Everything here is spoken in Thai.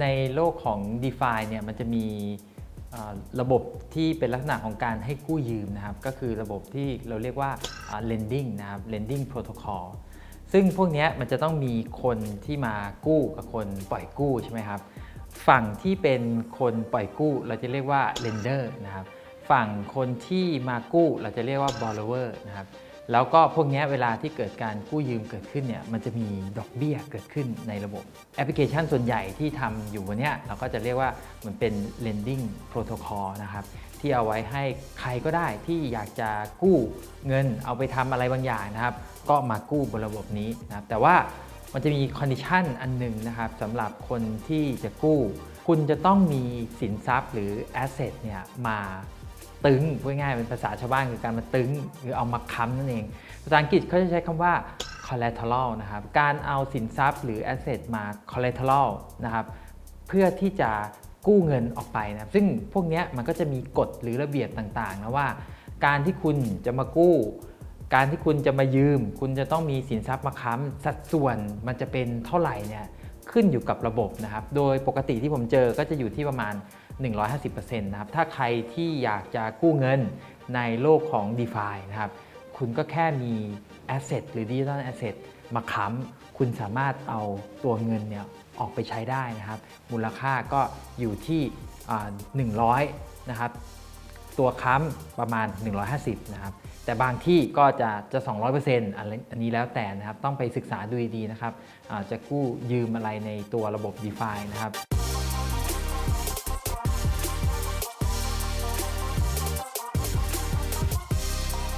ในโลกของ d e f i เนี่ยมันจะมีระบบที่เป็นลักษณะของการให้กู้ยืมนะครับ ก็คือระบบที่เราเรียกว่า lending นะครับ lending protocol ซึ่งพวกนี้มันจะต้องมีคนที่มากู้กับคนปล่อยกู้ใช่ไหมครับ ฝั่งที่เป็นคนปล่อยกู้เราจะเรียกว่า lender นะครับ ฝั่งคนที่มากู้เราจะเรียกว่า borrower นะครับ แล้วก็พวกนี้เวลาที่เกิดการกู้ยืมเกิดขึ้นเนี่ยมันจะมีดอกเบี้ยเกิดขึ้นในระบบ แอปพลิเคชันส่วนใหญ่ที่ทำอยู่วันนี้เราก็จะเรียกว่ามือนเป็น lending protocol นะครับที่เอาไว้ให้ใครก็ได้ที่อยากจะกู้เงินเอาไปทำอะไรบางอย่างนะครับ ก็มากู้บนระบบนี้นะครับแต่ว่ามันจะมีคอนดิชันอันหนึ่งนะครับสำหรับคนที่จะกู้ คุณจะต้องมีสินทรัพย์หรือแอสเซทเนี่ยมา ตึงพูดง่ายๆเป็นภาษาชาวบ้านคือการมาตึงหรือเอามาค้ำนั่นเอง ภาษาอังกฤษเขาจะใช้คำว่า collateral นะครับ การเอาสินทรัพย์หรือ asset มา collateral นะครับ เพื่อที่จะกู้เงินออกไปนะซึ่งพวกนี้มันก็จะมีกฎหรือระเบียบต่างๆนะว่า การที่คุณจะมากู้ การที่คุณจะมายืม คุณจะต้องมีสินทรัพย์มาค้ำสัดส่วนมันจะเป็นเท่าไหร่เนี่ยขึ้นอยู่กับระบบนะครับ โดยปกติที่ผมเจอก็จะอยู่ที่ประมาณ 150%นะครับถ้าใครที่อยากจะกู้เงินในโลกของ d e f i นะครับคุณก็แค่มี Asset หรือ Digital Asset มาค้ำคุณสามารถเอาตัวเงินเนี่ยออกไปใช้ได้นะครับ มูลค่าก็อยู่ที่อ่า100 นะครับ ตัวค้ำประมาณ 150 นะครับ แต่บางที่ก็จะจะ 200%อันอันนี้แล้วแต่นะครับ ต้องไปศึกษาดูดีๆนะครับ จะกู้ยืมอะไรในตัวระบบ d e f i นะครับ